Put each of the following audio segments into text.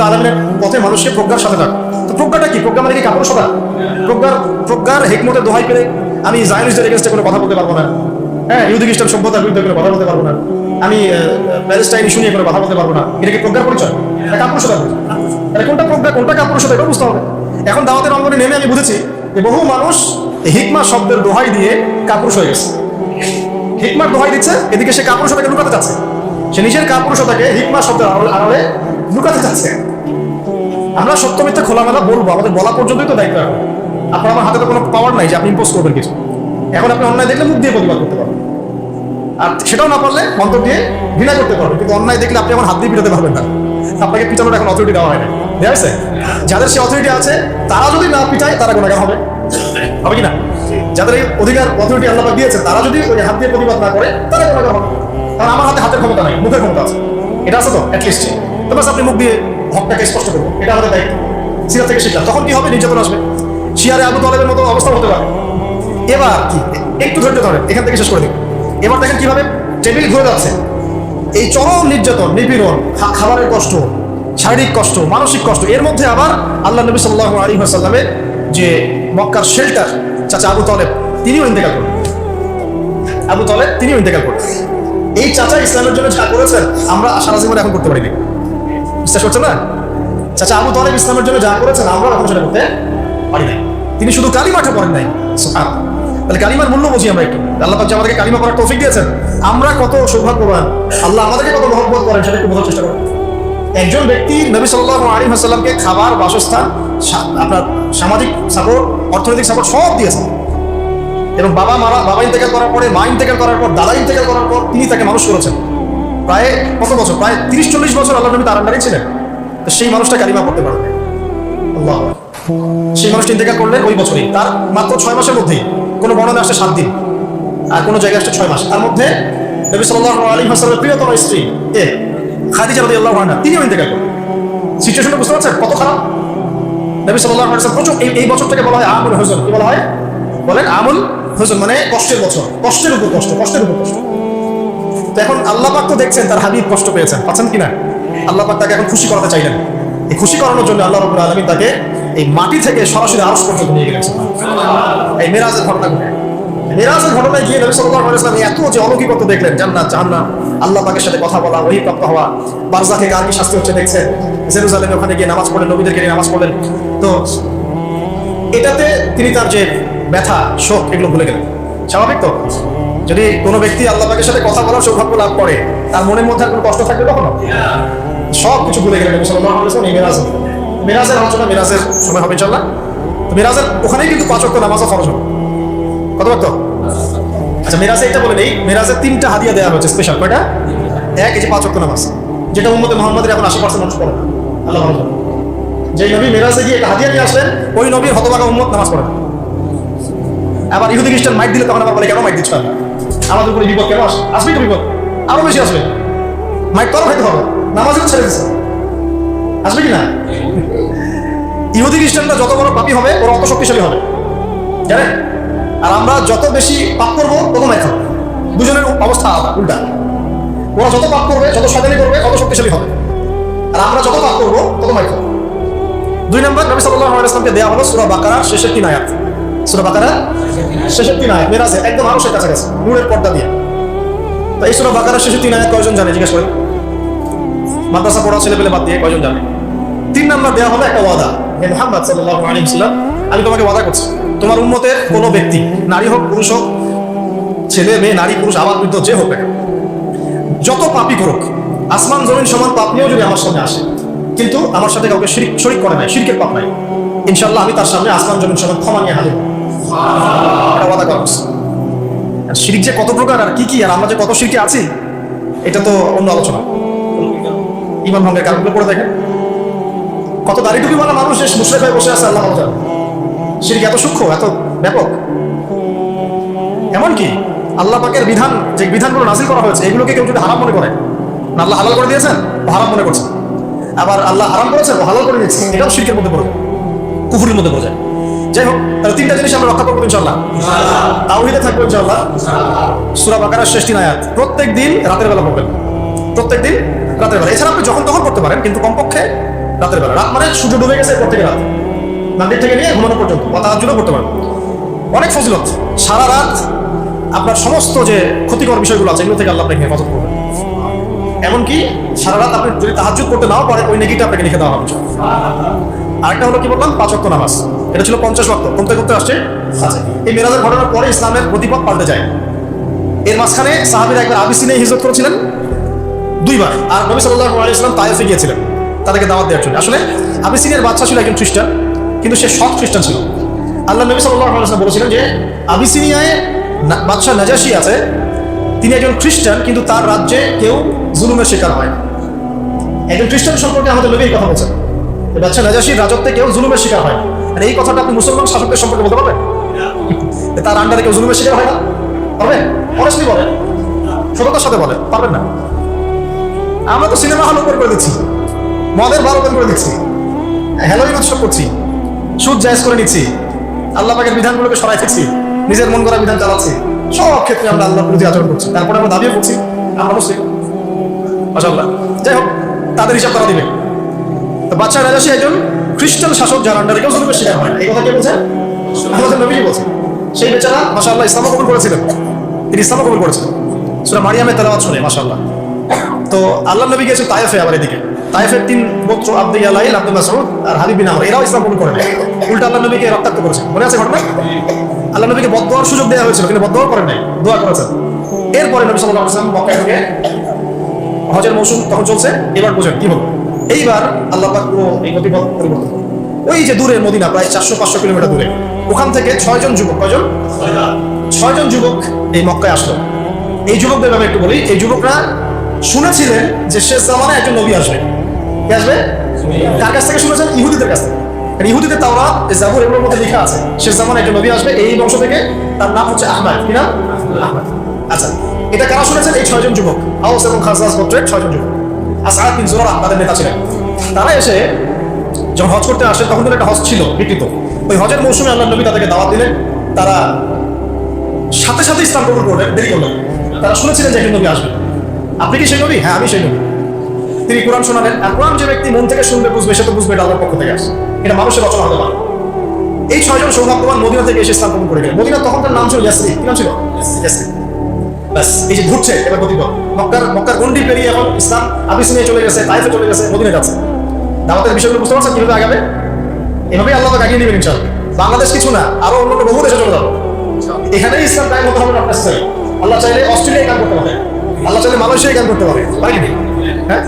আলমের পথে মানুষকে প্রজ্ঞার সাথে থাক। তো প্রজ্ঞাটা কি? প্রজ্ঞা মানে কি? কাপড় প্রজ্ঞার প্রজ্ঞার হেকমতের দোহাই আমি জায়নিস্টদের এগেনস্টে কোনো কথা বলতে পারব না। হ্যাঁ খ্রিস্টান সভ্যতার বিরুদ্ধে কোনো কথা বলতে পারব না। আমি প্যালেস্টাইন ইস্যু নিয়ে কোনো কথা বলতে পারব না। এটা কি প্রজ্ঞার পরিচয়? এটা কাপড় কোনটা প্রজ্ঞা, কোনটা কাপড় এটা বুঝতে হবে। এখন দাওয়াতের অঙ্গনে নেমে আমি বুঝেছি যে বহু মানুষ হিকমা শব্দের দোহাই দিয়ে কাপুরুষ হয়ে গেছে। হিকমার দোহাই দিচ্ছে, এদিকে সে কাপুরুষতাকে লুকাতে চাচ্ছে। সে নিজের কাপুরুষতাকে হিকমা শব্দের আড়ালে লুকাতে চাচ্ছে আমরা সত্য মিথ্যা খোলামেলা বলব, আমাদের বলা পর্যন্তই তো দায়িত্ব এখন। আপনার আমার হাতে তো কোনো পাওয়ার নাই যে আপনি ইম্পোজ করবেন কিছু। এখন আপনি অন্যায় দেখলে মুখ দিয়ে প্রতিবাদ করতে পারবেন। আর সেটাও না পারলে মন্তব্য দিয়ে ঘৃণা করতে পারবেন। কিন্তু অন্যায় দেখলে আপনি আমার হাত দিয়ে পিটাতে পারবেন না। আপনাকে পিটানোর এখন অথরিটি দেওয়া হয় না দেওয়া হয়েছে? যাদের সে অথরিটি আছে, তারা যদি না পিটায়, তারা গুণাগার হবে। হবে কি না? যাদের এই অধিকার অথরিটি আল্লাহ দিয়েছে তারা যদি ওই হাত দিয়ে প্রতিবাদ না করে, তারা গুণাগার হবে। কারণ আমার হাতে হাতের ক্ষমতা নাই, মুখের ক্ষমতা আছে। এটা আছে তো অ্যাটলিস্ট তো আপনি মুখ দিয়ে হকটাকে স্পষ্ট করব এটা আমাদের দায়িত্ব। সিরা থেকে শিখলাম। তখন কি হবে? নির্যাতন আসবে। শিয়ারে আবু তালেবের মতো অবস্থা হতে পারে। এবার কি? একটু ধৈর্য ধরেন। এখান থেকে শেষ করে দিন। এবার দেখেন কীভাবে টেবিল ঘুরে যাচ্ছে। এই চরম নির্যাতন, নিপীড়ন খাবারের কষ্ট, শারীরিক কষ্ট, মানসিক কষ্ট, এর মধ্যে আবার আল্লাহ নবী সাল্লাহ আলী সাল্লামের যে মক্কার শেল্টার, চাচা আবু তলেব, তিনিও ইন্তেকাল করেন। আবু তলেব, তিনিও ইন্তেকাল করেন। এই চাচা ইসলামের জন্য যা করেছেন, আমরা সারা জীবনে এখন করতে পারিনি। বিশ্বাস করছেন না? চাচা, আবু তলেব ইসলামের জন্য যা করেছেন আমরা এখন সেটা করতে পারি নাই। তিনি শুধু কালী মাঠে পড়েন নাই। তাহলে কালিমার মূল্য বুঝি আমরা একটু। আল্লাহ পাক আমাদেরকে কালিমা পড়ার তৌফিক দিয়েছেন। আমরা কত সৌভাগ্যবান। আল্লাহ আমাদেরকে কত মহব্বত করেন, সেটা একটু বোঝার চেষ্টা করেন। একজন ব্যক্তি নবী সাল্লাহ আলী হাসাল্লামকে খাবার, বাসস্থান আপনার সামাজিক সাপোর্ট, অর্থনৈতিক সাপোর্ট সব দিয়েছেন। এবং বাবা মারা বাবা ইন্তেকাল করার পরে, মা ইন্তেকাল করার পর, দাদা ইন্তেকাল করার পর তিনি তাকে মানুষ করেছেন। প্রায় কত বছর? প্রায় তিরিশ, চল্লিশ বছর আল্লাহ নবী তার ছিলেন। তো সেই মানুষটা কালিমা পড়তে পারবে। আল্লাহ সেই মানুষটি ইন্তেকাল করলেন ওই বছরই। তার মাত্র ছয় মাসের মধ্যেই। কোনো বর্ণনা আসছে সাত দিন। আর কোনো জায়গায় আসছে ছয় মাস। তার মধ্যে নবী সাল্লাহ আলী হাসানের প্রিয়তম স্ত্রী, এ, খাদিজা রাদি আল্লাহ আনহা, তিনিও ইন্তেকাল করেন। সিচুয়েশনটা বুঝতে পারছেন? কত খারাপ। নবী সাল্লাহ আলী হাসান প্রচুর, এই বছরটাকে বলা হয় আমুল হোসেন কি বলা হয়? বলেন আমুল হোসেন মানে কষ্টের বছর। কষ্টের উপর কষ্ট, কষ্টের উপর কষ্ট। এখন আল্লাহ পাক তো দেখছেন, তার হাবিব কষ্ট পেয়েছেন। পাচ্ছেন কিনা আল্লাহ পাক তাকে এখন খুশি করাতে চাইলেন। এই খুশি করানোর জন্য আল্লাহ রবুল আলমী তাকে এই মাটি থেকে সরাসরি আরস পর্যন্ত নিয়ে গেছেন এই মেরাজের ঘটনা ঘটে মেরাজের ঘটনায় গিয়ে নবী সাল্লাল্লাহু আলাইহি ওয়াসাল্লাম এত যে অলৌকিকত্ব দেখলেন, জান্নাত, জাহান্নাম, আল্লাহ পাকের সাথে কথা বলা ওহী প্রাপ্ত হওয়া বারজাখে কার কি শাস্তি হচ্ছে দেখছেন, জেরুজালেমে ওখানে গিয়ে নামাজ পড়লেন, নবীদেরকে নিয়ে নামাজ পড়লেন। তো এটাতে তিনি তার যে ব্যথা, শোক, এগুলো ভুলে গেলেন। স্বাভাবিক তো? যদি কোনো ব্যক্তি আল্লাহ পাকের সাথে কথা বলার সৌভাগ্য লাভ করে, তার মনের মধ্যে কোনো কষ্ট থাকবে কখনো? সব কিছু ভুলে গেলেন মেরাজ। মেরাজের আলোচনা মেরাজের সময় হবে ইনশাআল্লাহ। তো মেরাজের ওখানেই কিন্তু পাঁচ ওয়াক্ত নামাজও ফরজ হবে। কত ওয়াক্ত? আচ্ছা মেরাজে এটা বলে নেই। মেরাজের তিনটা হাদিয়া দেওয়া হয়েছে স্পেশাল কয়টা? এক, এই যে পাঁচ ওয়াক্ত নামাজ। যেটা উম্মতে মোহাম্মদের এখন আশি পার্সেন্ট মানুষ পড়ে আল্লাহ ভালো যে নবী মেরাজে গিয়ে একটা হাদিয়া নিয়ে আসলেন, ওই নবীর হতভাগা উম্মত নামাজ পড়ে। আবার ইহুদি খ্রিস্টান মাইক দিলে তখন আবার বলে, কেন মাইক দিচ্ছ না? আমাদের উপরে বিপদ কেন আসে আসবেই তো বিপদ। আরও বেশি আসবে। মাইক তো আরও খাইতে হবে। নামাজও ছেড়ে দিচ্ছে আসবে কি না? ইহুদি খ্রিস্টানরা যত বড় পাপি হবে, ওরা অত শক্তিশালী হবে। জানেন? আর আমরা যত বেশি পাপ করব, তত মাইক হবে। দুজনের অবস্থা আলাদা, উল্টা। ওরা যত পাপ করবে, যত সাজানি করবে, তত শক্তিশালী হবে। আর আমরা যত পাপ করব, তত মাইক খাব দুই নম্বর, নবী সাল্লাল্লাহু আলাইহি ওয়াসাল্লামকে দেওয়া হলো সূরা বাকারা, শেষের তিন আয়াত। সূরা বাকারা একদম আরশের কাছাকাছি পর্দা দিয়ে। তো এই সূরা বাকারা কয়জন জানে, জিজ্ঞেস করেন? মাদ্রাসা পড়া ছেলে পেলে বাদ দিয়ে কয়জন জানে? তিন নাম্বার দেওয়া একটা ওয়াদা, হে মুহাম্মদ ওয়াসাল্লাম, আমি তোমাকে ওয়াদা করছি। তোমার উম্মতের কোনো ব্যক্তি, নারী হোক, পুরুষ হোক, ছেলে, মেয়ে, নারী, পুরুষ আবার বৃদ্ধ, যে হোক যত পাপই করুক, আসমান, জমিন সমান পাপ নিয়েও যদি আমার সামনে আসে, কিন্তু আমার সাথে কাউকে শিরিক শরিক করে নাই, শিরকের পাপ নাই ইনশাল্লাহ আমি তার সামনে আসমান, জমিন সমান ক্ষমা নিয়ে হাজির শিরিক যে কত প্রকার আর কি কি, আর আমরা যে কত শিরকে আছি, এটা তো অন্য আলোচনা। ইমান ভঙ্গের কারণগুলো পড়ে দেখেন। কত দাড়ি টুপি মানা মানুষ মুশরেক হয়ে বসে আছে, আল্লাহ জানে। শিরিক এত সূক্ষ্ম, এত ব্যাপক। এমনকি আল্লাহ পাকের বিধান, যে বিধানগুলো নাজিল করা হয়েছে, এগুলোকে কেউ যদি হারাম মনে করে আল্লাহ হালাল করে দিয়েছেন হারাম মনে করছে। আবার আল্লাহ হারাম করেছেন, ও হালাল করে দিয়েছে, এটাও শিরকের মধ্যে পড়বে। কুফুরের মধ্যে পড়ে যায়। যাই হোক তাহলে তিনটা জিনিস আমরা রক্ষা করব ইনশাল্লাহ তাওহিদে থাকব ইনশাল্লাহ সূরা বাকারার শেষ তিন আয়াত। প্রত্যেক দিন রাতের বেলা পড়বেন। প্রত্যেক দিন রাতের বেলা। এছাড়া আপনি যখন তখন করতে পারেন কিন্তু কমপক্ষে রাতের বেলা। রাত মানে সূর্য ডুবে গেছে থেকে রাত। মাগরিব থেকে নিয়ে ঘুমানো পর্যন্ত। বা করতে পারবেন অনেক ফজিলত। সারা রাত আপনার সমস্ত যে ক্ষতিকর বিষয়গুলো আছে এগুলো থেকে আল্লাহ আপনাকে হেফাজত করবেন। এমনকি সারা রাত আপনি যদি তাহাজুদ করতে নাও পারে ওই নেকিটা আপনাকে লিখে দেওয়া হবে। আরেকটা হলো কি বললাম? পাঁচ ওয়াক্ত নামাজ। এটা ছিল পঞ্চাশ ওয়াক্ত কমতে করতে আসছে? আচ্ছা এই মেরাজের ঘটনার পরে ইসলামের প্রতিপদ পাল্টে যায়। এর মাঝখানে সাহাবিরা একবার আবিসিনে হিজরত করেছিলেন। দুইবার। আর নবী সাল্লাহ আলী ইসলাম তায়েফে গিয়েছিলেন। তাদেরকে দাওয়াত দেওয়ার জন্য। আসলে আবিসিনের বাচ্চা ছিল একজন খ্রিস্টান, কিন্তু সে সৎ খ্রিস্টান ছিল। আল্লাহ নবী সাল্লাহ আলাইসলাম বলেছিলেন যে, আবিসিনিয়ায় বাদশাহ নাজাসি আছে। তিনি একজন খ্রিস্টান, কিন্তু তার রাজ্যে কেউ জুলুমের শিকার হয় একজন খ্রিস্টান সম্পর্কে আমাদের এই কথা বলছেন। বাদশাহ নাজাসির রাজত্বে কেউ জুলুমের শিকার হয় আর এই কথাটা আপনি মুসলমান শাসকের সম্পর্কে বলতে পারবেন? তার আন্ডারে কেউ জুলুমের শিকার হয় না? পারবেন অনেস্টলি বলেন। সততার সাথে বলেন, পারবেন না। আমরা তো সিনেমা হল ওপেন করে দিচ্ছি। মদের বার ওপেন করে দিচ্ছি। হ্যালোইন উৎসব করছি। সুদ জায়জ করে নিচ্ছি। আল্লাহ পাকের বিধানগুলোকে সরাই দিচ্ছি। নিজের মন করা বিধান চালাচ্ছি। সব ক্ষেত্রে আমরা আল্লাহ প্রতি আচরণ করছি। তারপরে আমরা দাবিও করছি। আমরা মুসলিম। মাশাআল্লাহ। যাই হোক, তাদের হিসাব তারা দিবে। তো বাচ্চা রাজাসী একজন খ্রিস্টান শাসক যার আন্ডারে কেউ জুলুমের শিকার হয়। এই কথা কে বলছেন নবী সেই বেচারা, মাশাআল্লাহ ইসলাম কবুল করেছিলেন তিনি ইসলাম কবুল করেছিলেন সুরা মারিয়ামের তেলাওয়াত শুনে, মাশাআল্লাহ। তো আল্লাহ নবী গেছে তায়েফে আবার এদিকে। তায়েফের তিন আব্দুল আব্দুল মাসউদ আর হাবিব বিন আমর, এরাও ইসলাম কবুল করে উল্টা আল্লাহ নবীকে রক্তাক্ত করেছে। মনে আছে ঘটনা? আল্লাহ নবীকে বদোয়ার সুযোগ দেওয়া হয়েছিল, কিন্তু বদোয়া করেন নাই। দোয়া করেছেন। এরপরে নবী মক্কায় ঢুকে হজের মৌসুম তখন চলছে। এবার বোঝেন, কি হলো? এইবার আল্লাহ পুরো এই ওই যে দূরে মদিনা, প্রায় চারশো, পাঁচশো কিলোমিটার দূরে। ওখান থেকে ছয়জন যুবক, কয়জন? ছয়জন যুবক এই মক্কায় আসলো। এই যুবকদের ব্যাপারে একটু বলি। এই যুবকরা শুনেছিলেন যে শেষ জামানায় একজন নবী আসবে। কে আসবে? কার কাছ থেকে শুনেছেন? ইহুদিদের কাছ থেকে। ইহুদিদের তাওরা জাবুর এগুলোর মধ্যে লেখা আছে। শেষ জামানায় একজন নবী আসবে এই বংশ থেকে। তার নাম হচ্ছে আহমাদ। কি নাম? আহমাদ। আচ্ছা এটা কারা শুনেছেন? এই ছয়জন যুবক। হাউস এবং খাসাস গোত্রের ছয়জন যুবক। আসাদ বিন জোরা তাদের নেতা ছিলেন। তারা এসে যখন হজ করতে আসে, তখন একটা হজ ছিল বিকৃত। ওই হজের মৌসুমে আল্লাহ নবী তাদেরকে দাওয়াত দিলেন। তারা সাথে সাথে ইসলাম কবুল করলেন, দেরি করলেন তারা শুনেছিলেন যে একজন নবী আসবে। আপনি কি সেই নবী? হ্যাঁ আমি সেই নবী। তিনি কোরআন শোনালেন আর কোরআন যে ব্যক্তি মন থেকে শুনবে, বুঝবে, সে তো বুঝবে এটা আল্লাহর পক্ষ থেকে আসে এটা মানুষের রচনা হতে পারে। এই ছয়জন সৌভাগ্যবান মদিনা থেকে এসে কবুল করে গেলেন। মদিনা তখন তার নাম ছিল ইয়াসরি কি নাম ছিল? ইয়াসরি ব্যাস, এই যে ঘুরছে, এবার গতিপথ মক্কার মক্কার গন্ডি পেরিয়ে এখন ইসলাম আবিসিনিয়ে চলে গেছে, তাইফে চলে গেছে মদিনা যাচ্ছে। দাওয়াতের বিষয়গুলো বুঝতে পারছেন কীভাবে আগাবে? এভাবেই আল্লাহ তাকে নেবেন ইনশাল্লাহ বাংলাদেশ কিছু না, আরও অন্য অন্য বহু দেশে চলে যাব। এখানেই ইসলাম টাইম হতে হবে আপনার চাই আল্লাহ চাইলে অস্ট্রেলিয়ায় গান করতে পারে। আল্লাহ চাইলে মালয়েশিয়ায় গান করতে পারে। পারে হ্যাঁ?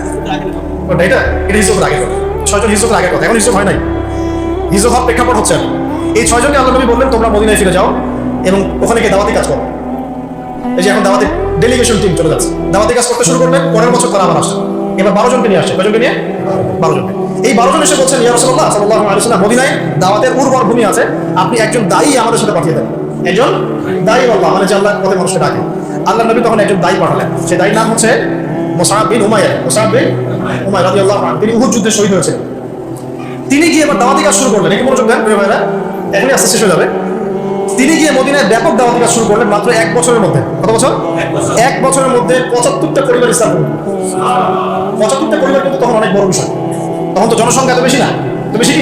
ওটা এটা? এটা হিসেবের আগে কথা। ছয়জন হিসেবের আগের কথা। এখন হিসেব হয় নাই। হিসেব হওয়ার প্রেক্ষাপট হচ্ছে এই ছয়জনকে আল্লাহ নবী বললেন, তোমরা মদিনায় ফিরে যাও এবং ওখানে গিয়ে দাওয়াতি কাজ করো। এই যে এখন দাওয়াতি ডেলিগেশন টিম চলে যাচ্ছে। দাওয়াতি কাজ করতে শুরু পরের বছর আবার আসছে। এবার বারো জনকে নিয়ে আসছে। কয়জনকে নিয়ে? বারো জনকে। এই বারো জন এসে বলছেন আলাইহি মদিনায় দাওয়াতের উর্বর ভূমি আছে। আপনি একজন দায়ী আমাদের সাথে পাঠিয়ে দেন। একজন দায়ী আল্লাহ মানে যে আল্লাহর পথে মানুষকে ডাকে। আল্লাহ নবী তখন একজন দায়ী পাঠালেন। সেই দায়ীর নাম হচ্ছে মোসাহাব বিন উমাইয়া। মোসাহাব রাদিয়াল্লাহু আনহু, তিনি উহুদ যুদ্ধে শহীদ হয়েছেন। তিনি গিয়ে এবার দাওয়াতি কাজ শুরু করলেন। একটু মনোযোগ দেন প্রিয় এখনই আস্তে শেষ হয়ে যাবে। তিনি গিয়ে মদিনায় ব্যাপক দাওয়াতি কাজ শুরু করলেন মাত্র এক বছরের মধ্যে। কত বছর? এক বছরের মধ্যে পঁচাত্তরটা পরিবার ইসলাম পঁচাত্তরটা পরিবার কিন্তু তখন অনেক বড় বিষয়। তখন তো জনসংখ্যা এত বেশি না। তো বেশি কি?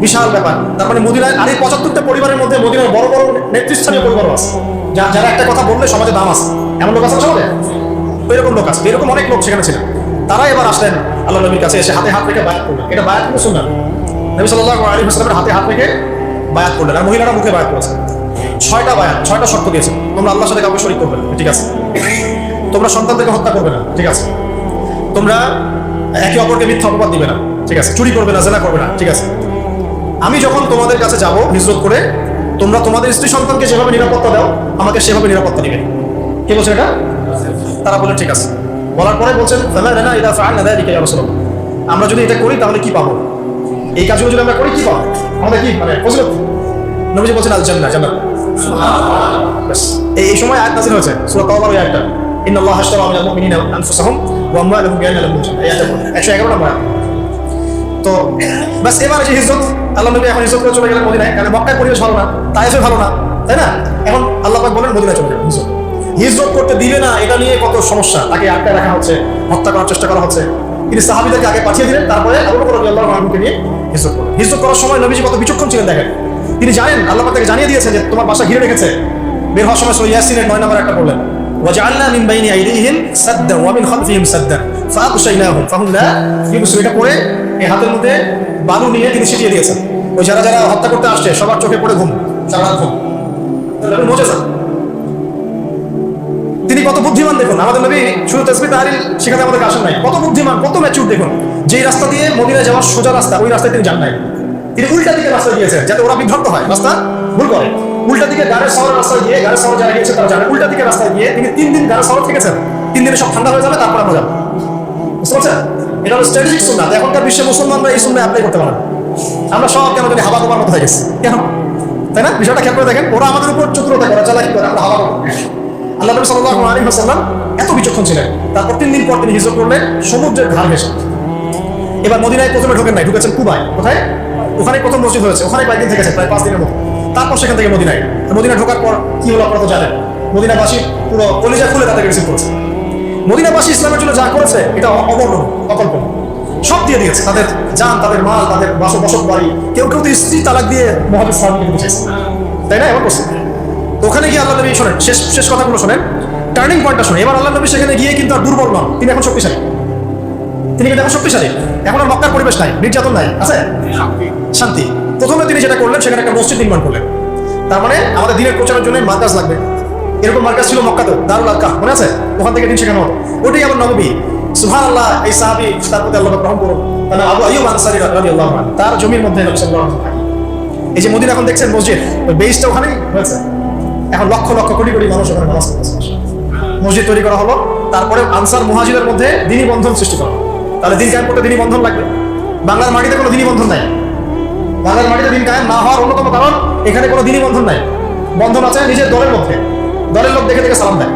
বিশাল ব্যাপার। তার মানে মদিনায় আর এই পঁচাত্তরটা পরিবারের মধ্যে মদিনার বড় বড় নেতৃস্থানীয় পরিবারও আছে। যা- যারা একটা কথা বললে সমাজে দাম আছে। এমন লোক আছে সমাজে? এরকম লোক আছে। এরকম অনেক লোক সেখানে ছিলেন। তারা এবার আসলেন আল্লাহ নবীর কাছে এসে হাতে হাত রেখে বায়াত করলেন। এটা বায়াত কিন্তু শুনলেন নবী সাল্লাল্লাহু আলাইহি ওয়াসাল্লামের হাতে হাত রেখে বায়াত করলেন। আর মহিলারা মুখে বায়াত করেছে। ছয়টা বায়াত, ছয়টা শর্ত দিয়েছে। তোমরা আল্লাহর সাথে কাউকে শরীক করবে না, ঠিক আছে? তোমরা সন্তানদেরকে হত্যা করবে না, ঠিক আছে? তোমরা একে অপরকে মিথ্যা অপবাদ দিবে না, ঠিক আছে? চুরি করবে না, জেনা করবে না, ঠিক আছে? আমি যখন তোমাদের কাছে যাব হিজরত করে, তোমরা তোমাদের স্ত্রী সন্তানকে যেভাবে নিরাপত্তা দাও, আমাকে সেভাবে নিরাপত্তা দিবে। কে বলছে এটা? তারা বলে ঠিক আছে। বলার পরে বলছেন "ফামা লানা ইদা ফাআলনা যালিকা ইয়া রাসূলুল্লাহ। আমরা যদি এটা করি, তাহলে কি পাবো? এই কাজগুলো যদি আমরা করি, কি পাবো? আমাদের কি মানে ফজিলত নবীজি বলছেন, আল জান্নাহ জান্নাত এই সময় আয়াত নাযিল হয়েছে, সূরা তাওবার ওই আয়াতটা। ইন্নাল্লাহা আশতারা মিনাল মুমিনিনা আনফুসাহুম ওয়া আমওয়ালাহুম বিআন্না লাহুম জান্নাহ এই আয়াতটা 111 নম্বর আয়াত। তো, ব্যাস, এবার যে হিজরত, আল্লাহ নবী এখন হিজরত করে চলে গেলেন মদিনায়। কারণ মক্কায় পরিবেশ ভালো না তাইফে ভালো না, তাই না? এখন আল্লাহ পাক বলেন, মদিনায় চলে যাবেন হিজরত করতে দিবে না, এটা নিয়ে কত সমস্যা। তাকে আটকায় রাখা হচ্ছে, হত্যা করার চেষ্টা করা হচ্ছে। তিনি সাহাবিদেরকে আগে পাঠিয়ে দিলেন, তারপরে আবু বকর রাদিয়াল্লাহু আনহুকে নিয়ে হিজরত করলেন হিজরত করার সময় নবীজি কত বিচক্ষণ ছিলেন দেখেন তিনি জানেন আল্লাহ পাক তাকে জানিয়ে দিয়েছেন যে তোমার বাসা ঘিরে রেখেছে বের হওয়ার সময় সূরা ইয়াসিনের 9 নম্বর একটা বললেন وجعلنا من بين ايديهم سدا ومن خلفهم سدا فاغشيناهم فهم لا يبصرون এটা পরে এই হাতের মধ্যে বালু নিয়ে তিনি ছিটিয়ে দিয়েছেন ওই যারা যারা হত্যা করতে আসছে সবার চোখে পড়ে ঘুম সারা রাত ঘুম তাহলে মজা তিনি কত বুদ্ধিমান দেখুন, আমাদের নবী শুধু তসবি তাহারিল সেখানে আমাদের আসেন নাই। কত বুদ্ধিমান, কত ম্যাচুর দেখুন। যেই রাস্তা দিয়ে মদিনায় যাওয়ার সোজা রাস্তা, ওই রাস্তায় তিনি যান নাই। তিনি উল্টা দিকে রাস্তা দিয়েছেন যাতে ওরা বিভ্রান্ত হয়। রাস্তা ভুল করে। উল্টা দিকে গাড়ির শহরের রাস্তায় গিয়ে গাড়ির শহর যারা গিয়েছে তারা জানে, উল্টা দিকে রাস্তায় গিয়ে তিনি তিন দিন গাড়ির শহর থেকেছেন। তিন দিনে সব ঠান্ডা হয়ে যাবে, তারপর আমরা যাব। বুঝতে পারছেন? এটা হলো স্ট্র্যাটেজিক সুন্নাত। এখনকার বিশ্বে মুসলমানরা এই সুন্না অ্যাপ্লাই করতে পারে আমরা সব কেন জানি হাবা গোবার মতো হয়ে গেছি। কেন? তাই না? বিষয়টা খেয়াল করে দেখেন, ওরা আমাদের উপর চতুরতা করে, চালাকি করে, আমরা হাবা আল্লাহ নবী সাল্লাল্লাহু আলাইহি ওয়াসাল্লাম এত বিচক্ষণ ছিলেন। তারপর তিন দিন পর তিনি হিজরত করলেন সমুদ্রের ধার ঘেঁষে। এবার মদিনায় প্রথমে ঢোকেন নাই, ঢুকেছেন কুবায়। কোথায়? ওখানে প্রথম মসজিদ হয়েছে, ওখানে কয়েকদিন থেকেছেন, প্রায় পাঁচ দিনের মতো। তারপর সেখান থেকে মদিনায়। মদিনা ঢোকার পর কি হলো আপনারা তো জানেন, মদিনাবাসী পুরো কলিজা খুলে তাদেরকে রিসিভ করেছে মদিনাবাসী ইসলামের জন্য যা করেছে, এটা অবর্ণন অকল্পন সব দিয়ে দিয়েছে, তাদের যান তাদের মাল, তাদের বাস বসত বাড়ি। কেউ কেউ তো স্ত্রী তালাক দিয়ে মহাবীর সাহাবিকে বুঝেছে তাই না? এবার তো ওখানে গিয়ে আল্লাহ নবী শোনেন শেষ শেষ কথাগুলো শোনেন। টার্নিং পয়েন্টটা শোনেন। এবার আল্লাহ নবী সেখানে গিয়ে কিন্তু আর দুর্বল নন। তিনি এখন শক্তিশালী। তিনি কিন্তু এখন শক্তিশালী। এখন আর মক্কার পরিবেশ নাই নির্যাতন নাই। আছে? শান্তি। প্রথমে তিনি যেটা করলেন সেখানে একটা মসজিদ নির্মাণ করলেন। তার মানে আমাদের দিনের প্রচারের জন্য মার্কাজ লাগবে। এরকম মার্কাজ ছিল মক্কাতে দারুল আলকা মনে আছে? ওখান থেকে দিন শেখানো হতো ওটাই আমার নবী। সুহান আল্লাহ এই সাহাবি তার প্রতি আল্লাহ গ্রহণ করুন। নাম আবু আইয়ুব আনসারী রাদিয়াল্লাহু আনহু। তার জমির মধ্যে। এই যে মদিনা এখন দেখছেন মসজিদ ওই বেসটা ওখানেই হয়েছে এখন লক্ষ লক্ষ কোটি কোটি মানুষ ওখানে নামাজ পড়তেছে মসজিদ তৈরি করা হলো, তারপরে আনসার মুহাজিদের মধ্যে দিনী বন্ধন সৃষ্টি করা। হলো। তাহলে দিন কায়েম করতে দিনী বন্ধন লাগবে। বাংলার মাটিতে কোনো দিনী বন্ধন নাই। বাংলার মাটিতে দিন কায়েম না হওয়ার অন্যতম কারণ, এখানে কোনো দিনী বন্ধন নাই। বন্ধন আছে নিজের দলের মধ্যে। দলের লোক দেখে দেখে সালাম দেয়।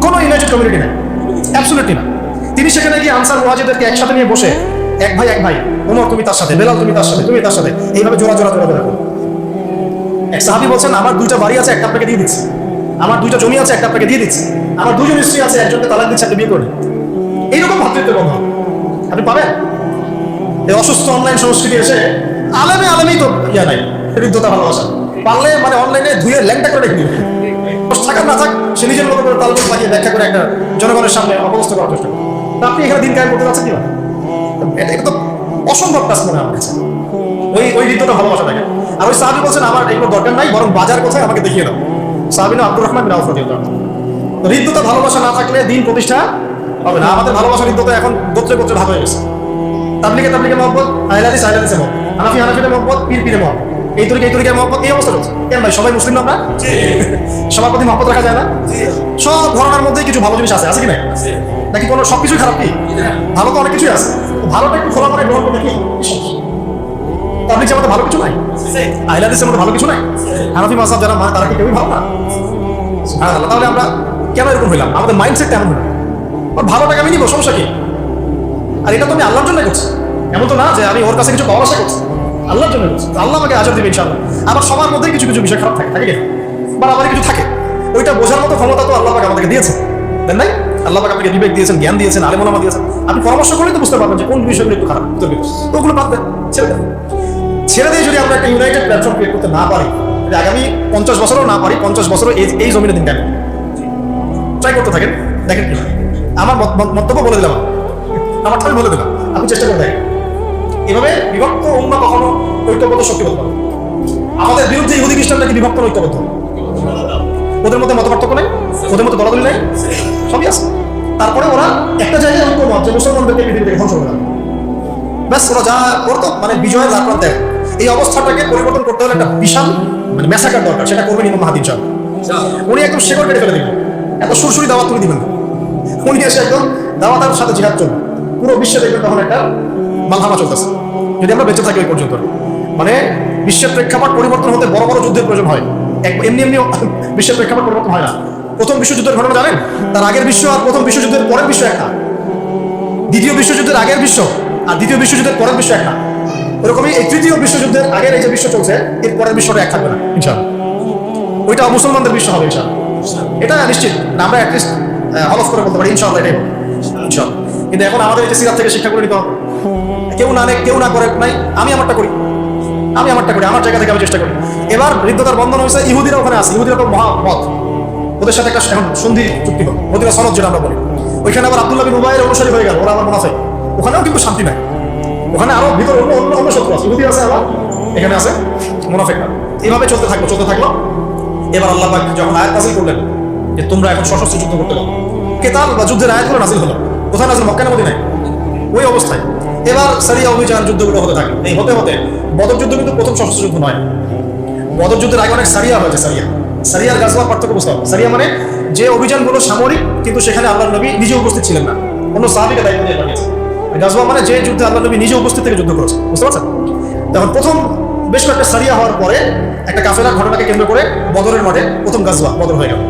কোনো ইউনাইটেড কমিউনিটি নাই। অ্যাবসুলেটলি না তিনি সেখানে গিয়ে আনসার মুহাজিদেরকে একসাথে নিয়ে বসে, এক ভাই এক ভাই ওমর তুমি তার সাথে, বেলাল তুমি তার সাথে, তুমি তার সাথে, এইভাবে জোড়া জোড়া জোড়া জোড়া করে। এক সাহাবি বলছেন, আমার দুইটা বাড়ি আছে, একটা আপনাকে দিয়ে দিচ্ছি। আমার দুইটা জমি আছে, একটা আপনাকে দিয়ে দিচ্ছি। আমার দুজন স্ত্রী আছে, একজনকে তালাক দিচ্ছে একটা বিয়ে করে এইরকম ভাতৃত্ব বন্ধন আপনি পাবেন? এই অসুস্থ অনলাইন সংস্কৃতি এসে আলেমে আলেমেই তো ইয়া নাই, হৃদ্যতা ভালোবাসা। পারলে মানে অনলাইনে ধুয়ে ল্যাংটা করে রেখে থাকার না থাক, সে নিজের মতো করে তালবোল লাগিয়ে ব্যাখ্যা করে একটা জনগণের সামনে অবস্থা করার চেষ্টা করে আপনি এখানে দিন কায়েম করতে যাচ্ছেন কি এটা তো অসম্ভব কাজ মনে আমার কাছে। ওই ওই হৃদ্যতা ভালোবাসা থাকে আর ওই সাহাবি বলছেন আমার এগুলো দরকার নাই বরং বাজার কোথায় আমাকে দেখিয়ে দাও। সাহাবিনা আব্দুর রহমান বিন আউফ রাদিয়াল্লাহু হৃদ্যতা ভালোবাসা না থাকলে দিন প্রতিষ্ঠা হবে না। আমাদের ভালোবাসা হৃদ্যতা এখন গোত্রে গোত্রে ভাগ হয়ে গেছে। তাবলিগে তাবলিগে মহব্বত আহলাদিস আহলাদিসে মহব্বত হানাফি হানাফিতে মহব্বত পীর পীরে মহব্বত। এই তরিকে এই তরিকে মহব্বত এই অবস্থা রয়েছে কেন ভাই সবাই মুসলিম না আমরা সবার প্রতি মহব্বত রাখা যায় না? সব ঘটনার মধ্যে কিছু ভালো জিনিস আছে আছে কি না নাকি কোনো সবকিছুই খারাপ কি? ভালো তো অনেক কিছুই আছে। ভালোটা একটু খোলা মনে গ্রহণ করতে কি? তাবলিগ জামাতে ভালো কিছু নাই? আহলাদিসের মধ্যে ভালো কিছু নাই? হানাফি মাসাব যারা মানে তারা কি কেউই ভালো না? হ্যাঁ তাহলে আমরা কেন এরকম হইলাম? আমাদের মাইন্ডসেট ভালোটাকে আমি নিবো সমস্যা কি? আর এটা তো আমি আল্লাহর জন্য করছি। এমন তো না যে আমি ওর কাছে কিছু পাওয়ার আশা করছি। আল্লাহর জন্য করছি। আল্লাহ আমাকে আজাদ দেবে ইনশাআল্লাহ। আবার সবার মধ্যেই কিছু কিছু বিষয় খারাপ থাকে থাকে? বা আবার কিছু থাকে। ওইটা বোঝার মতো ক্ষমতা তো আল্লাহ পাক আমাদেরকে দিয়েছে। দেন নাই? আল্লাহ পাক আপনাকে বিবেক দিয়েছেন জ্ঞান দিয়েছেন আলেমনামা দিয়েছেন। আপনি পরামর্শ করলে তো বুঝতে পারবেন যে কোন বিষয়গুলো একটু খারাপ। ওগুলো বাদ দেন ছেড়ে দেন ছেড়ে দিয়ে যদি আমরা একটা ইউনাইটেড প্ল্যাটফর্ম ক্রিয়েট করতে না পারি আগামী পঞ্চাশ বছরও না পারি, পঞ্চাশ বছরও এই এই জমিনে দিন কেন ট্রাই করতে থাকেন, দেখেন কি আমার মন্তব্য বলে দিলাম। আমার আমি বলে দিলাম। আপনি চেষ্টা করে দেখেন। এভাবে বিভক্ত অন্য কখনো ঐক্যবদ্ধ শক্তিবদ্ধ হবে। আমাদের বিরুদ্ধে ইহুদি খ্রিস্টানরা কি বিভক্ত ঐক্যবদ্ধ? ওদের মধ্যে মত পার্থক্য নেই? ওদের মধ্যে দলাদলি নেই? সবই আছে। তারপরে ওরা একটা জায়গায় ঐক্যমত মুসলমানদেরকে পৃথিবী ধ্বংস করে ব্যাস, ওরা যা করতো মানে বিজয়ের লাভ দেয় এই অবস্থাটাকে পরিবর্তন করতে হলে একটা বিশাল মানে মেসাকার দরকার, সেটা করবেন ইমাম মাহাদিন সাহেব উনি একদম শেকড় কেটে ফেলে দিবেন এত সুরসুরি দাওয়াত তুলে দিবেন। উনি এসে একদম দাওয়াতার সাথে জিহাদ চলবে। পুরো বিশ্বে দেখবেন তখন একটা মালহামা চলতেছে। যদি আমরা বেঁচে থাকি ওই পর্যন্ত। মানে বিশ্বের প্রেক্ষাপট পরিবর্তন হতে বড় বড় যুদ্ধের প্রয়োজন হয়। এমনি এমনি বিশ্বের প্রেক্ষাপট পরিবর্তন হয় না। প্রথম বিশ্বযুদ্ধের ঘটনা জানেন? তার আগের বিশ্ব আর প্রথম বিশ্বযুদ্ধের পরের বিশ্ব একটা। দ্বিতীয় বিশ্বযুদ্ধের আগের বিশ্ব আর দ্বিতীয় বিশ্বযুদ্ধের পরের বিশ্ব একটা। ওরকমই এই তৃতীয় বিশ্বযুদ্ধের আগের এই যে বিশ্ব চলছে, এর পরের বিশ্বটা এক থাকবে না, ইনশাআল্লাহ। ওইটা মুসলমানদের বিশ্ব হবে, ইনশাআল্লাহ। এটা নিশ্চিত আমরা অ্যাটলিস্ট হলফ করে বলতে পারি, ইনশাআল্লাহ এটাই। ইনশাআল্লাহ। কিন্তু এখন আমাদের এই যে সিরাত থেকে শিক্ষা করে নিতে হবে। কেউ না নেই কেউ না করে, নাই, আমি আমারটা করি। আমি আমারটা করি, আমার জায়গা থেকে আমি চেষ্টা করি। এবার বৃদ্ধতার বন্ধন হয়েছে, ইহুদিরা ওখানে আছে, ইহুদিরা তো মহামত ওদের সাথে একটা এখন সন্ধি চুক্তি হল মদিনা সনদ যেটা আমরা বলি। ওইখানে আবার আব্দুল্লাহ বিন উবাইয়ের অনুসারী হয়ে গেল, ওরা আমার মুনাফে ওখানেও কিন্তু শান্তি নাই। ওখানে আরও ভিতরে অন্য অন্য অন্য শত্রু আছে। ইহুদি আছে আবার? এখানে আছে? মুনাফেকরা এইভাবে চলতে থাকল চলতে থাকল। এবার আল্লাহ পাক যখন আয়াত নাজিল করলেন, যে তোমরা এখন সশস্ত্র যুদ্ধ করতে পারো। কেতাল বা যুদ্ধের আয়াতগুলো নাজিল হলো। কোথায় নাজিল মক্কা না মদিনায়? ওই অবস্থায়। এবার সারিয়া অভিযান যুদ্ধগুলো হতে থাকে। এই হতে হতে বদর যুদ্ধ কিন্তু প্রথম সশস্ত্র যুদ্ধ নয়। বদর যুদ্ধের আগে অনেক সারিয়া হয়েছে, সারিয়া। সারিয়ার গাছওয়ার পার্থক্য বুঝতে হবে। সারিয়া মানে যে অভিযানগুলো সামরিক, কিন্তু সেখানে আল্লাহ নবী নিজে উপস্থিত ছিলেন না। অন্য সাহাবিকে দায়িত্ব দিয়ে পাঠিয়েছে গাজওয়া মানে যে যুদ্ধে আল্লাহ নবী নিজে উপস্থিত থেকে যুদ্ধ করেছে বুঝতে পারছেন? তখন প্রথম বেশ কয়েকটা সারিয়া হওয়ার পরে একটা কাফেলার ঘটনাকে কেন্দ্র করে বদরের মাঠে প্রথম গাজওয়া, বদর হয়ে গেল।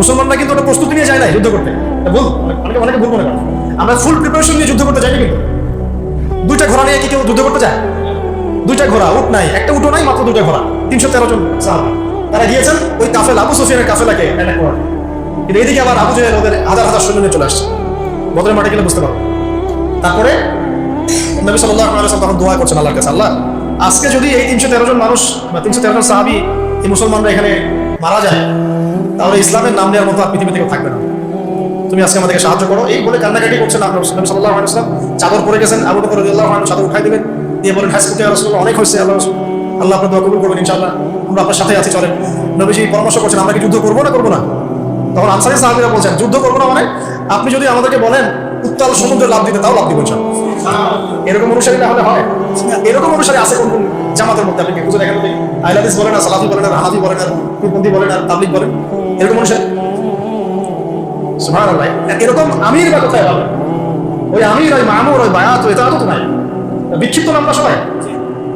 মুসলমানরা কিন্তু ওটা প্রস্তুতি নিয়ে যায় না যুদ্ধ করতে। ভুল, অনেকে অনেকে ভুল মনে আমরা ফুল প্রিপারেশন নিয়ে যুদ্ধ করতে যাইনি কিন্তু। দুইটা ঘোড়া নিয়ে কি কেউ যুদ্ধ করতে যায়? দুইটা ঘোড়া উঠ নাই, একটা উঠো নাই, মাত্র দুইটা ঘোড়া, তিনশো তেরো জন সাহাবি। তারা গিয়েছেন ওই কাফেলা, আবু সুফিয়ানের কাফেলাকে অ্যাটাক করার। কিন্তু এদিকে আবার আবু জেহেল ওদের হাজার হাজার সৈন্য নিয়ে চলে আসছে। বদরের মাঠে গেলে বুঝতে পারব তারপরে নবী সাল্লাহ আলাইহি তখন দোয়া করছেন আল্লাহর কাছে, আল্লাহ, আজকে যদি এই তিনশো তেরো জন মানুষ বা তিনশো তেরো জন সাহাবি, এই মুসলমানরা এখানে মারা যায়, তাহলে ইসলামের নাম নেওয়ার মতো আর পৃথিবী থেকে থাকবে না। তুমি আজকে আমাদেরকে সাহায্য করো। এই বলে কান্নাকাটি করছেন আপনার নবী সাল্লাহ আলাইহি চাদর পরে গেছেন, আবু বকর রাদিয়াল্লাহু আনহু চাদর উঠাই দিবেন, দিয়ে বলেন হাসকুতে রাসূলুল্লাহ, অনেক হয়েছে আল্লাহ রাসূল। আল্লাহ আপনার দোয়া কবুল করবেন, ইনশাআল্লাহ। আমরা আপনার সাথে আছি, চলেন। নবীজি পরামর্শ করছেন, আমরা কি যুদ্ধ করব না করব না? তখন আনসারি সাহাবীরা বলছেন, যুদ্ধ করব না মানে? আপনি যদি আমাদেরকে বলেন উত্তাল সমুদ্রে লাভ দিতে, তাও লাভ দিব ইনশাআল্লাহ। এরকম অনুসারী না হলে হয়? এরকম আছে কোন জামাতের মধ্যে? আপনি খুঁজে দেখেন? আইলাদিস বলেন সালাফি বলেন আর বলেন আর বলেন আর তাবলিগ বলেন? এরকম সুবহানাল্লাহ। এরকম আমির বা কোথায় পাবেন ওই আমির, ওই মামুর, ওই বায়াত এটা তো নাই বিক্ষিপ্ত না আমরা সবাই?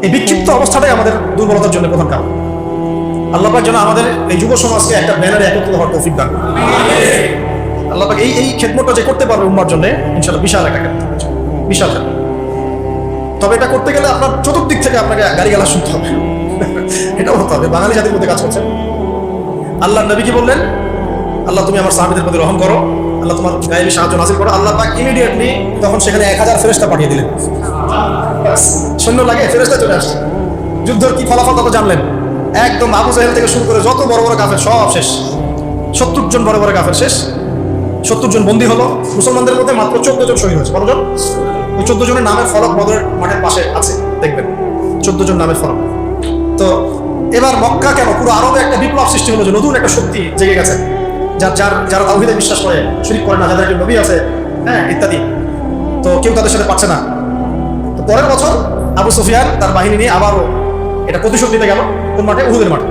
এই বিক্ষিপ্ত অবস্থাটাই আমাদের দুর্বলতার জন্য প্রধান কারণ। আল্লাহ যেন আমাদের এই যুব সমাজকে একটা ব্যানারে একত্রিত হওয়ার তৌফিক দান। আল্লাহ এই এই খেদমতটা যে করতে পারবে উম্মার জন্য, ইনশাআল্লাহ বিশাল একটা খেদমত বিশাল তবে এটা করতে গেলে আপনার চতুর্দিক থেকে আপনাকে গাড়ি গালা শুনতে হবে। এটা হতে হবে, বাঙালি জাতির মধ্যে কাজ করছে। আল্লাহ নবী কি বললেন? আল্লাহ তুমি আমার সাহাবিদের প্রতি রহম করো, আল্লাহ তোমার গায়েবী সাহায্য নাজিল করো, আল্লাহ পাক ইমিডিয়েটলি তখন সেখানে এক হাজার ফেরেস্তা পাঠিয়ে দিলেন। সৈন্য লাগে ফেরেস্তা চলে আসছে। যুদ্ধের কি ফলাফল তত জানলেন। একদম আবু জাহেল থেকে শুরু করে যত বড় বড় কাফের সব শেষ। সত্তর জন বড় বড় কাফের শেষ। সত্তর জন বন্দী হলো। মুসলমানদের মধ্যে মাত্র চোদ্দ জন শহীদ হয়েছে। কতজন ওই চোদ্দ জনের নামের ফলক বদরের মাঠের পাশে আছে। দেখবেন। চোদ্দ জন নামের ফলক। তো এবার মক্কা কেন? পুরো আরবে একটা বিপ্লব সৃষ্টি হলো যে নতুন একটা শক্তি জেগে গেছে। যার যার, যারা তাওহিদে বিশ্বাস করে শরীর করে না, যাদের একজন নবী আছে হ্যাঁ ইত্যাদি। তো কেউ তাদের সাথে পাচ্ছে না। তো পরের বছর আবু সুফিয়ান তার বাহিনী নিয়ে আবারও এটা প্রতিশোধ নিতে গেল কোন মাঠে? উহুদের মাঠে।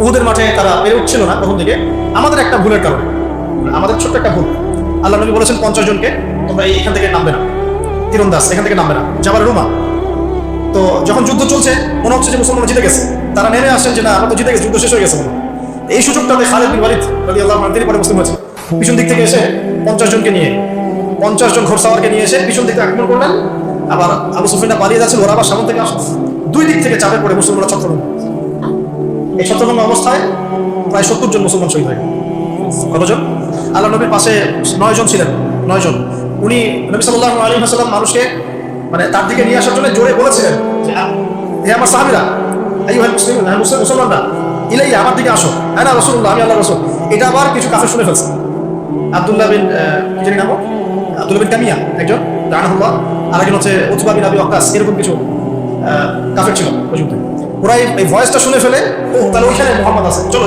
উহুদের মাঠে তারা পেরে উঠছিল না প্রথম দিকে। আমাদের একটা ভুলের কারণে। আমাদের ছোট্ট একটা ভুল আল্লাহ নবী বলেছেন পঞ্চাশ জনকে, তোমরা এখান থেকে নামবে না। তীরন্দাজ, এখান থেকে নামবে না। যাবার রুমা তো যখন যুদ্ধ চলছে, মনে হচ্ছে যে মুসলমান জিতে গেছে। তারা নেমে আসেন যে, না, আমরা তো জিতে গেছি, যুদ্ধ শেষ হয়ে গেছে। এই সুযোগটাতে খালেদ বিন ওয়ালিদ রাদিয়াল্লাহু আনহু তিনি পরে মুসলিম হয়েছে পিছন দিক থেকে এসে পঞ্চাশ জনকে নিয়ে, পঞ্চাশ জন ঘোরসাওয়ারকে নিয়ে এসে পিছন দিক থেকে আক্রমণ করলেন। আবার আবু সুফিয়ানরা পালিয়ে যাচ্ছিল ওরা আবার সামনে থেকে আসে দুই দিক থেকে চাপে পড়ে মুসলমানরা ছত্রভঙ্গ। এই ছত্রভঙ্গ অবস্থায় প্রায় সত্তর জন মুসলমান শহীদ হয় কতজন? আল্লাহ নবীর পাশে নয় জন ছিলেন নয় জন উনি নবী সাল্লাহ আলী হাসাল্লাম মানুষকে মানে তার দিকে নিয়ে আসার জন্য জোরে বলেছিলেন যে, আমার সাহাবিরা এই ভাই মুসলিম মুসলিম মুসলমানরা ইলাই আমার দিকে আসো। হ্যাঁ না রসুল্লাহ আমি আল্লাহ রসুল। এটা আবার কিছু কাফের শুনে ফেলছে। আব্দুল্লাহ বিন জানি নাম? আব্দুল্লাহ বিন কামিয়া একজন রানহুল্লাহ। আর একজন হচ্ছে উতবা বিন আবি ওয়াক্কাস এরকম কিছু কাফের ছিল ওই ওরা এই- ভয়েসটা শুনে ফেলে ও তাহলে ওইখানে মোহাম্মদ আছে চলো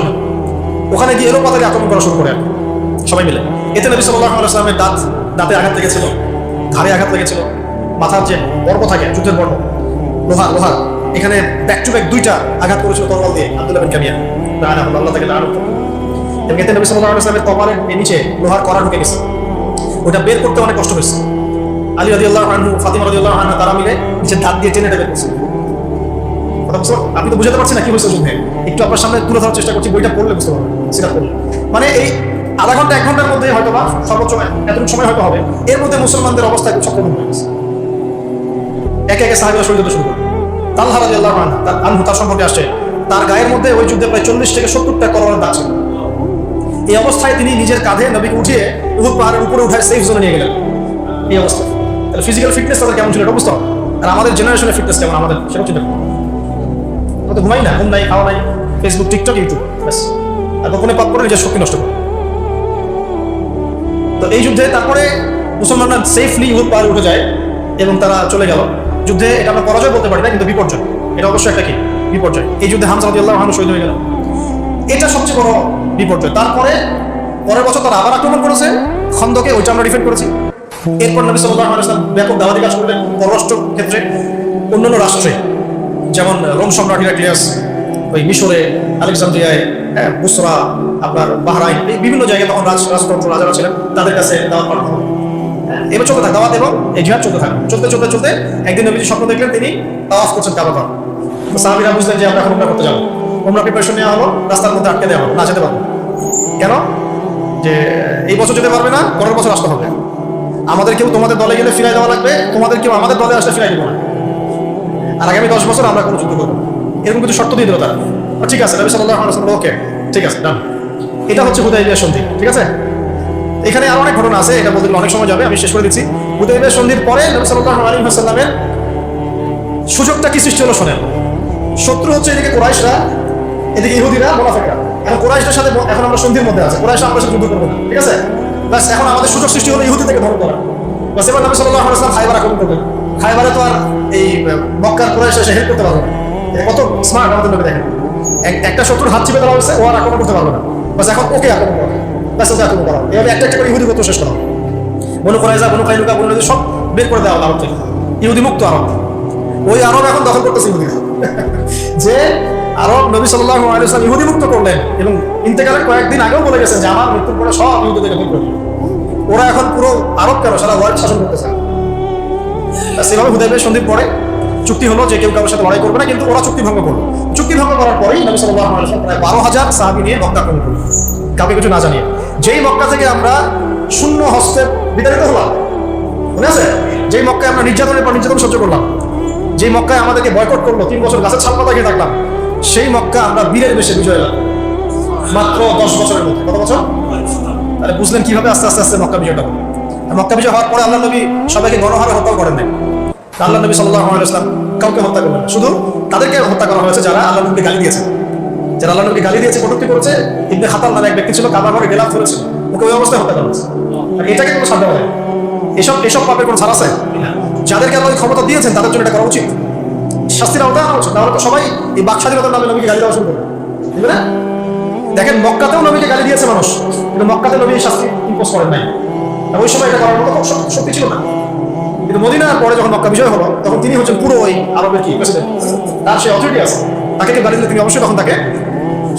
ওখানে গিয়ে এলো পাতালে আক্রমণ করা শুরু করে আর। সবাই মিলে। এতে নবী সাল্লাহ দাঁত, দাঁতে আঘাত লেগেছিল, ঘাড়ে আঘাত লেগেছিল, মাথার যে বর্ব থাকে, যুদ্ধের বর্ব লোহা লোহা এখানে ব্যাক টু ব্যাক দুইটা আঘাত করেছিল তরবাল দিয়ে, আব্দুল্লাহ বিন কামিয়া। আল্লাহ এবং এতে নবী নিচে লোহার করা ঢুকে গেছে। ওটা বের করতে অনেক কষ্ট হয়েছে। আলী রাজি আল্লাহ আনহু, ফাতিমা রাজি আল্লাহ আনহা, তারা মিলে নিচে দাঁত দিয়ে টেনে বের করছে? আপনি তো বুঝাতে পারছেন না কি হয়েছে যুদ্ধে একটু আপনার সামনে তুলে ধরার চেষ্টা করছি, বইটা পড়লে বুঝতে পারবেন। সেটা পড়লে। মানে এই আধা ঘণ্টা, এক ঘণ্টার মধ্যে হয়তো বা সর্বোচ্চ এতটুকু সময় হয়তো হবে। এর মধ্যে মুসলমানদের অবস্থা একটু চক্রমণ হয়ে গেছে। একে একে সাহাবিরা শহীদ শুরু করে তালহা রাজি আল্লাহ তার আনহু তার সম্পর্কে আসছে। তার গায়ের মধ্যে ওই যুদ্ধে প্রায় চল্লিশ থেকে সত্তরটা করোনার দাগ ছিল। এই অবস্থায় তিনি নিজের কাঁধে নবীকে উঠিয়ে উহুদ পাহাড়ের উপরে উঠায় সেফ জোনে নিয়ে গেলেন। এই অবস্থা। তাহলে ফিজিক্যাল ফিটনেস তাদের কেমন ছিল এটা বুঝতে আর আমাদের জেনারেশনের ফিটনেস কেমন, আমাদের সেটা চিন্তা করতে হবে। ঘুমাই না, ঘুম নাই, খাওয়া নাই ফেসবুক টিকটক ইউটিউব ব্যাস। আর গোপনে পাপ করে নিজের শক্তি নষ্ট করে তো এই যুদ্ধে তারপরে মুসলমানরা সেফলি ইহুদ পাহাড়ে উঠে যায় এবং তারা চলে গেল। যুদ্ধে এটা আমরা পরাজয় বলতে পারি না, কিন্তু বিপর্যয়। এটা অবশ্যই একটা কি? বিপর্যয়। এই যুদ্ধে হামসা রাদিয়াল্লাহু আনহু শহীদ হয়ে গেল এটা সবচেয়ে বড় বিপর্যয়। তারপরে, পরের বছর তারা আবার আক্রমণ করেছে। খন্দকে ওইটা আমরা ডিফেন্ড করেছি। এরপর নবী সাল্লাল্লাহু আলাইহি ব্যাপক দাওয়াতি কাজ করলেন পররাষ্ট্র ক্ষেত্রে। অন্যান্য রাষ্ট্রে, যেমন রোম সম্রাট হিরাক্লিয়াস, ওই মিশরে আলেকজান্দ্রিয়ায় বুসরা, আপনার বাহরাইন বিভিন্ন জায়গায় তখন রাজ রাজতন্ত্র রাজারা ছিলেন, তাদের কাছে দাওয়াত পাঠানো। এবার চলতে থাকে, দাওয়াত এবং এই জিহাদ চলতে থাকে। চলতে চলতে চলতে একদিন নবীজি স্বপ্ন দেখলেন, তিনি তাওয়াফ করছেন কাবা তো সাহাবীরা বুঝলেন যে আমরা এখন করতে যাব। উমরা প্রিপারেশন নেওয়া হলো, রাস্তার মধ্যে আটকে দেওয়া হলো, না যেতে পারব। কেন? যে এই বছর যেতে পারবে না, পরের বছর আসতে হবে। আমাদের কেউ তোমাদের দলে গেলে ফিরাই দেওয়া লাগবে, তোমাদের কেউ আমাদের দলে আসলে ফিরাই দেবো না। আর আগামী দশ বছর আমরা কোনো যুদ্ধ করব এরকম কিছু শর্ত দিয়ে দিল তারা। ঠিক আছে, নবী সাল্লাল্লাহু আলাইহি ওয়াসাল্লাম, ওকে, ঠিক আছে ডান এটা হচ্ছে হুদাইবিয়া সন্ধি ঠিক আছে? এখানে আরও অনেক ঘটনা আছে, এটা বলতে অনেক সময় যাবে, আমি শেষ করে দিচ্ছি। হুদাইবিয়া সন্ধির পরে নবী সাল্লাল্লাহু আলাইহি ওয়াসাল্লামের সুযোগটা কি সৃষ্টি হলো শোনেন। শত্রু হচ্ছে এদিকে কোরাইশরা, এদিকে ইহুদিরা, মোনাফেকরা। এখন কোরাইশদের সাথে এখন আমরা সন্ধির মধ্যে আছে কোরাইশ আমরা সাথে যুদ্ধ করব না, ঠিক আছে? ব্যাস, এখন আমাদের সুযোগ সৃষ্টি হলো ইহুদি থেকে ধর্ম করা বাস এবার নবী সাল্লাল্লাহু আলাইহি ওয়াসাল্লাম খাইবার আক্রমণ করবেন। খাইবারে তো আর এই মক্কার কোরাইশ এসে হেল্প করতে পারবে না। কত স্মার্ট আমাদের নবী দেখেন। একটা শত্রুর হাত চিপে দেওয়া হয়েছে, ও আর আক্রমণ করতে পারবে না। বাস এখন ওকে আক্রমণ করা ব্যাস ওকে আক্রমণ করা এভাবে একটা একটা করে ইহুদি গোত্র শেষ করা বনু কোরাইজা বনু কাইনুকা, বনু সব বের করে দেওয়া হলো আরব থেকে ইহুদি মুক্ত আরব। ওই আরব এখন দখল করতেছে ইহুদি যে আরব নবী সাল্লাল্লাহু আলাইহি ওয়াসাল্লাম ইহুদি মুক্ত করলেন এবং ইন্তেকালের কয়েকদিন আগেও বলে গেছেন যে, আমার মৃত্যুর পরে সব ইহুদিদেরকে মুক্ত করবে ওরা এখন পুরো আরব কেন সারা ওয়ার্ল্ড শাসন করতেছে? সেভাবে হুদাইবের সন্ধির পরে চুক্তি হলো যে কেউ কারোর সাথে লড়াই করবে না, কিন্তু ওরা চুক্তি ভঙ্গ করল। চুক্তি ভঙ্গ করার পরেই নবী ওয়াসাল্লাম প্রায় বারো হাজার সাহাবি নিয়ে মক্কা আক্রমণ করল কাউকে কিছু না জানিয়ে। যেই মক্কা থেকে আমরা শূন্য হস্তে বিতাড়িত হলাম, মনে আছে? যেই মক্কায় আমরা নির্যাতনের পর নির্যাতন সহ্য করলাম, যেই মক্কায় আমাদেরকে বয়কট করল, তিন বছর গাছের ছাল পাতা থাকলাম, সেই মক্কা আমরা বীরের বেশে বিজয় লাভ। মাত্র দশ বছরের মধ্যে। কত বছর? তাহলে বুঝলেন কীভাবে আস্তে আস্তে আস্তে মক্কা বিজয়টা হলো। মক্কা বিজয় হওয়ার পরে আল্লাহ নবী সবাইকে গণহারে হত্যাও করেন নাই। আল্লাহ নবী আলাইহি কাউকে হত্যা করলেন না। শুধু তাদেরকে হত্যা করা হয়েছে যারা আল্লাহ নবীকে গালি দিয়েছে যারা আল্লাহ নবীকে গালি দিয়েছে, কটূক্তি করেছে, ইবনে খাতাল নামে এক ব্যক্তি ছিল কাবা ঘরে গেলাম ধরেছিল ওকে ওই অবস্থায় হত্যা করা হয়েছে। এটাকে কোনো সাধ্য হয় এসব এসব পাপের কোনো ছাড় আছে? যাদেরকে আল্লাহ ক্ষমতা দিয়েছেন, তাদের জন্য এটা করা উচিত। শাস্তির আওতায় আনা উচিত। নাহলে তো সবাই এই বাক স্বাধীনতার নামে নবীকে গালি দেওয়া শুরু করবে বুঝলে? না দেখেন, মক্কাতেও নবীকে গালি দিয়েছে মানুষ। কিন্তু মক্কাতে নবী শাস্তি ইম্পোজ করেন নাই। ওই সময় এটা করার মতো শক্তি ছিল না। কিন্তু মদিনার পরে যখন মক্কা বিজয় হলো, তখন তিনি হচ্ছেন পুরো ওই আরবের কি তার সে অথরিটি আছে। তাকে গালি দিলে তিনি অবশ্যই তখন তাকে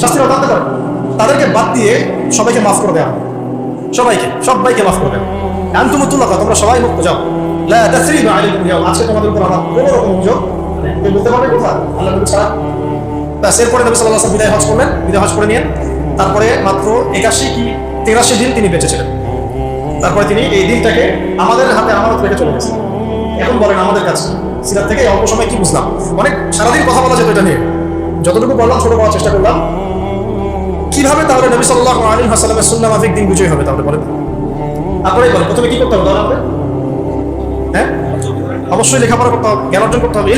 শাস্তির আনতে পারেন। তাদেরকে বাদ দিয়ে সবাইকে মাফ করে দেওয়া সবাইকে সবাইকে মাফ করে দেওয়া আন্তমুতুল্লাহ তোমরা সবাই মুক্ত যাও। আজকে তোমাদের উপর আমার কোনো রকম অভিযোগ? নেই। বলতে পারবে কোথা আল্লাহ ছাড়া। ব্যাস, এরপরে নবী সাল্লাহ বিদায় হজ করলেন। বিদায় হজ করে নিয়ে তারপরে মাত্র একাশি কি, তেরাশি দিন তিনি বেঁচেছিলেন তারপরে তিনি এই দিনটাকে আমাদের হাতে আমানত রেখে চলে গেছেন। এখন বলেন আমাদের কাছে সিরাত থেকে অল্প সময় কি বুঝলাম? অনেক সারাদিন কথা বলা যেত এটা নিয়ে। যতটুকু বললাম, ছোট বলার চেষ্টা করলাম। কীভাবে তাহলে নবী সাল্লাহ আলী হাসালামের সুন্না মাফিক দিন বিজয় হবে তাহলে বলেন? আপনারাই বলেন, প্রথমে কি করতে হবে? হ্যাঁ? অবশ্যই লেখাপড়া করতে হবে, জ্ঞান অর্জন করতে হবে।